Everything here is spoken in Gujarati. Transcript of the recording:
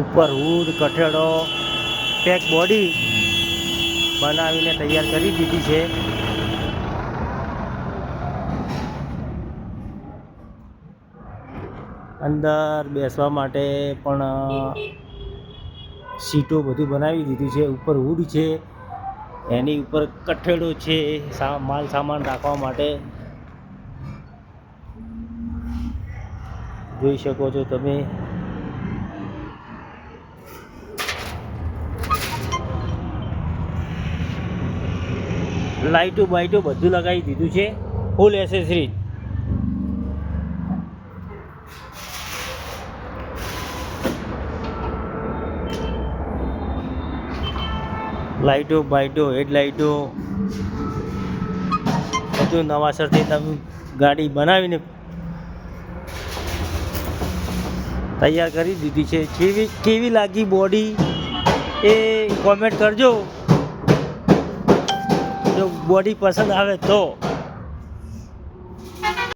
ઉપર હૂડ કઠેડો પેક બોડી બનાવીને તૈયાર કરી દીધી છે. અંદર બેસવા માટે પણ, સીટો બધું બનાવી દીધું છે. ઉપર હુડ છે, એની ઉપર કઠેડો છે માલ સામાન રાખવા માટે. જોઈ શકો છો તમે. લાઇટો બાઇટો બધું લગાવી દીધું છે. ફૂલ એસેસરી લાઇટો બાઇટો હેડલાઇટો બધું નવાસરથી તમે ગાડી બનાવીને તૈયાર કરી દીધી છે. કેવી કેવી લાગી બોડી એ કોમેન્ટ કરજો. જો બોડી પસંદ આવે તો